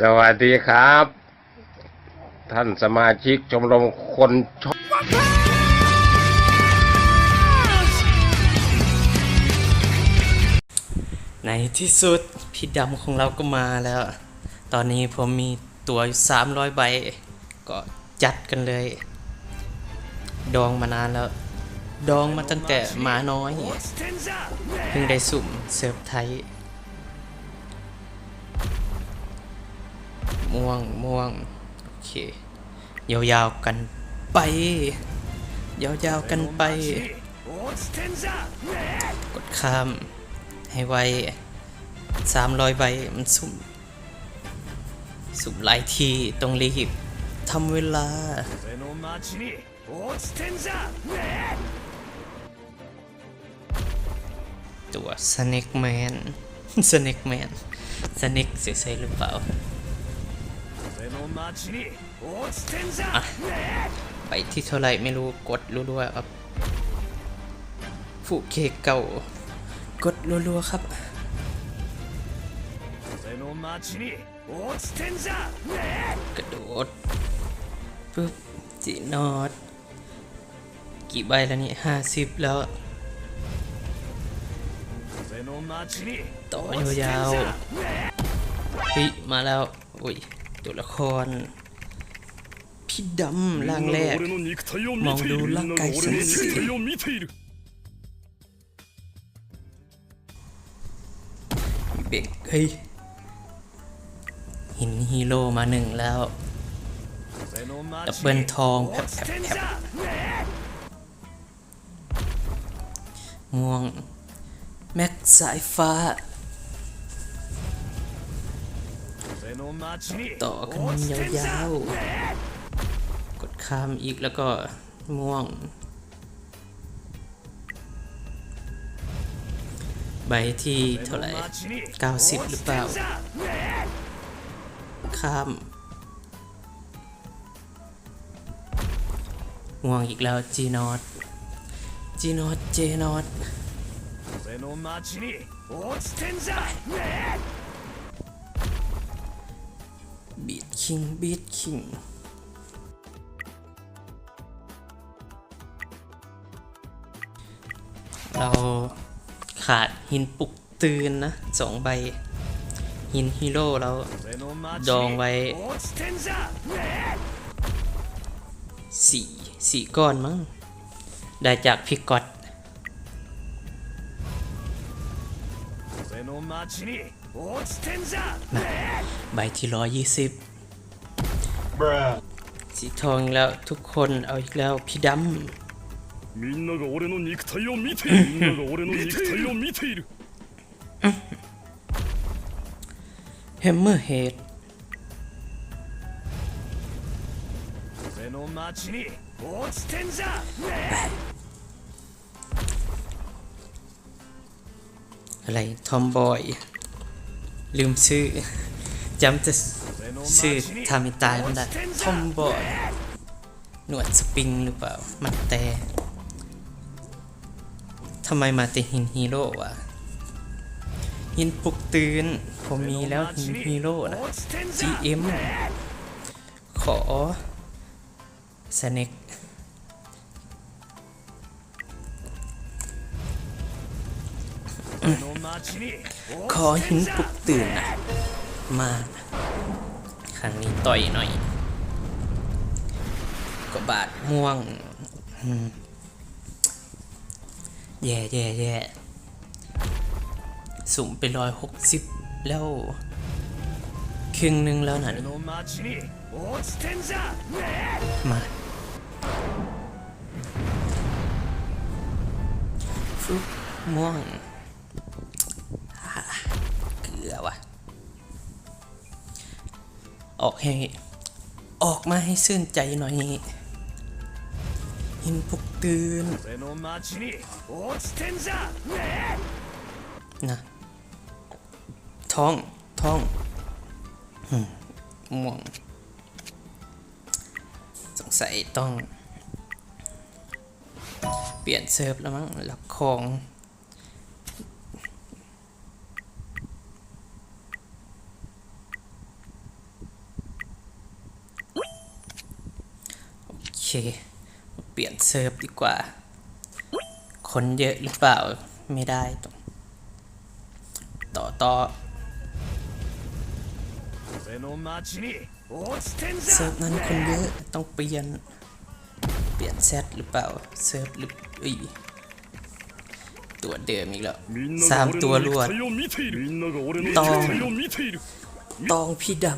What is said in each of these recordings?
สวัสดีครับ ท่านสมาชิกชมรมคนชอบในที่สุดพี่ดำของเราก็มาแล้ว ตอนนี้ผมมีตัวอยู่300ใบ ก็จัดกันเลย ดองมานานแล้ว ดองมาตั้งแต่หมาน้อย เพิ่งได้สุ่มเซิร์ฟไทย ม่วงม่วงโอเคยาวๆกันไป ยาวๆกันไป กดข้าม ให้ไวสามร้อยใบมันสุ่ม สุ่มหลายทีต้องรีบทำเวลาตัวสเน็กแมนสเน็กแมนสเน็กเสียๆหรือเปล่า ไปที่เท่าไรไม่รู้กดรัวๆครับฟูเคเก่ากดรัวๆครับกระโดดปึ๊บจีนอดกี่ใบแล้วนี่ห้าสิบแล้วต่อยาวๆเฮ้มาแล้วอุ้ย ตัวละคร พี่ดำล่างแรก มองดูร่างกายสันสีเบกเฮ้ยหินฮีโร่มาหนึ่งแล้วดับเบิลทองแผลบม่วง แม็กสายฟ้า ต่อขึ้นยาวๆ กดข้ามอีกแล้วก็ม่วง ใบที่เท่าไหร่ 90 หรือเปล่า ข้ามง่วงอีกแล้วจีนอตจีนอตเจนอต คิงบีทคิงเราขาดหินปุกตื่นนะสองใบ หินฮีโร่เราดองไว้สี่สี่ก้อนมั้ง ได้จากพิกอตใบที่ร้อยยี่สิบ สีทองอีกแล้วทุกคนเอาอีกแล้วพี่ด みんなが俺の肉体を見ているみんなが俺の肉体を見ているำแฮมเมอร์เฮด 俺の町に落ちてんじゃね อะไรทอมบอย ลืมชื่อ จำจะ 俺の ชื่อทามิตายมันได้ทอมบอยหนวดสปริงหรือเปล่า มันแต่ทำไมมาแต่หินฮีโร่วะหินปลุกตื่น ผมมีแล้วหินฮีโร่นะ GM ขอสเน็กขอหินปลุกตื่นนะมา รั้งนี้ต่อยหน่อยกบาดม่วงแย่แย่แย่สูงไปร้อยหกสิบแล้วครึ่งหนึ่งแล้วนะมาฟลุกม่วง ออกให้ออกมาให้ซื่นใจหน่อยหินปุกตื่นนะท้องท้องม่วง สงสัยต้อง เปลี่ยนเซิร์ฟแล้วมั้งหลับของ เปลี่ยนเซิร์ฟดีกว่า คนเยอะหรือเปล่า ไม่ได้ต่อต่อเซิร์ฟนั้นคนเยอะต้องเปลี่ยน เปลี่ยนเซตหรือเปล่า เซิร์ฟหรืออุ้ตัวเดิมอีกแล้วสามตัวรวดตองพี่ดำ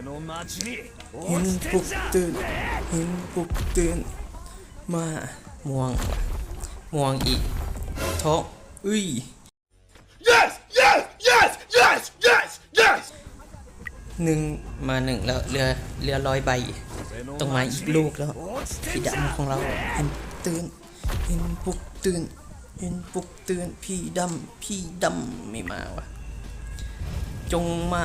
เห็นปลุกตื่นเห็นปลุกตื่น มาม่วงม่วงอีกท้องอุ้ย yes yes yes yes yes yes หนึ่งมาหนึ่งแล้วเรือเรือลอยใบต้องมาอีกลูกแล้วพี่ดำของเราเห็นตื่นเห็นปลุกตื่นเห็นปลุกตื่นพี่ดำพี่ดำไม่มาวะจงมา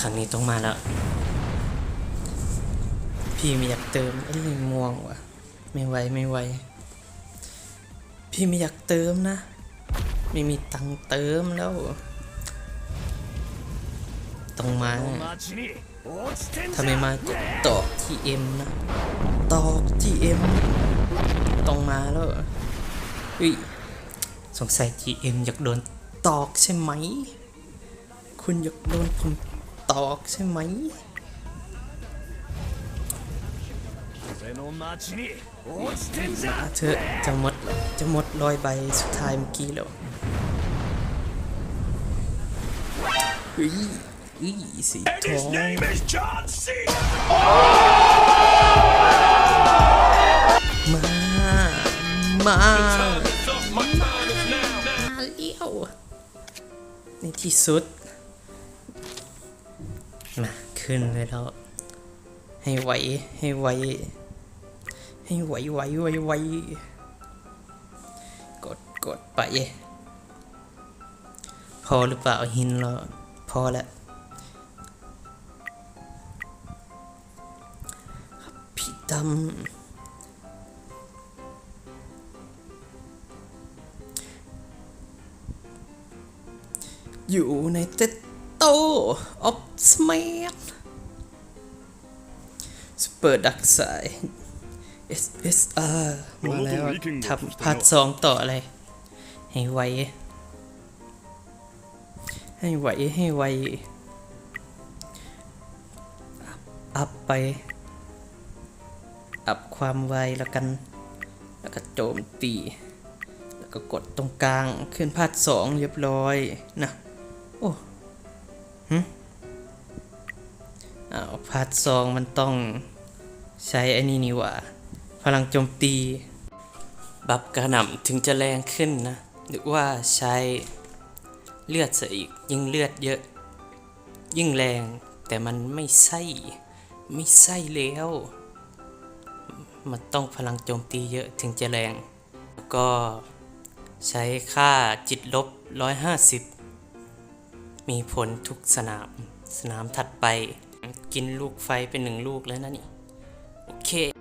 ครั้งนี้ต้องมาแล้ว พี่ไม่อยากเติมไอ้ม่วงว่ะ ไม่ไหวไม่ไหว พี่ไม่อยากเติมนะ ไม่มีตังเติมแล้ว ต้องมา ถ้าไม่มาตอกทีเอ็มนะ ตอกทีเอ็มต้องมาแล้วอุ้ยสงสัยทีเอ็มอยากโดนตอกใช่ไหม คุณอยากโดนผมตอกใช่ไหมเธอจะหมดจะหมดลอยใบสุดท้ายเมื่อกี้แล้วเฮ้อุ้ยสีทองมามามาเลี้ยวในที่สุด ขึ้นเลยแล้ว ให้ไหวให้ไหวให้ไหวไหวไหวไหวกดกดไป พอหรือเปล่าหินเราพอแล้วพี่ดำอยู่ในเตโตออฟสเมทส เปอร์ดักสาย SSR มาแล้วทำพาร์ทสองต่ออะไร ให้ไว ให้ไว ให้ไวอัพอัพไป อัพความไวแล้วกัน แล้วก็โจมตี แล้วก็กดตรงกลาง ขึ้นพาร์ทสองเรียบร้อยนะ โอ้หึอ้าวพาร์ทสองมันต้อง ใช้ไอ้นี่นี่ว่า พลังโจมตี บัฟกระหน่ำถึงจะแรงขึ้นนะ หรือว่าใช้เลือดซะอีก ยิ่งเลือดเยอะ ยิ่งแรง แต่มันไม่ใช่ ไม่ใช่แล้ว มันต้องพลังโจมตีเยอะถึงจะแรง แล้วก็ใช้ค่าจิตลบ 150 มีผลทุกสนาม สนามถัดไป กินลูกไฟเป็นหนึ่งลูกแล้วนะนี่ โอเค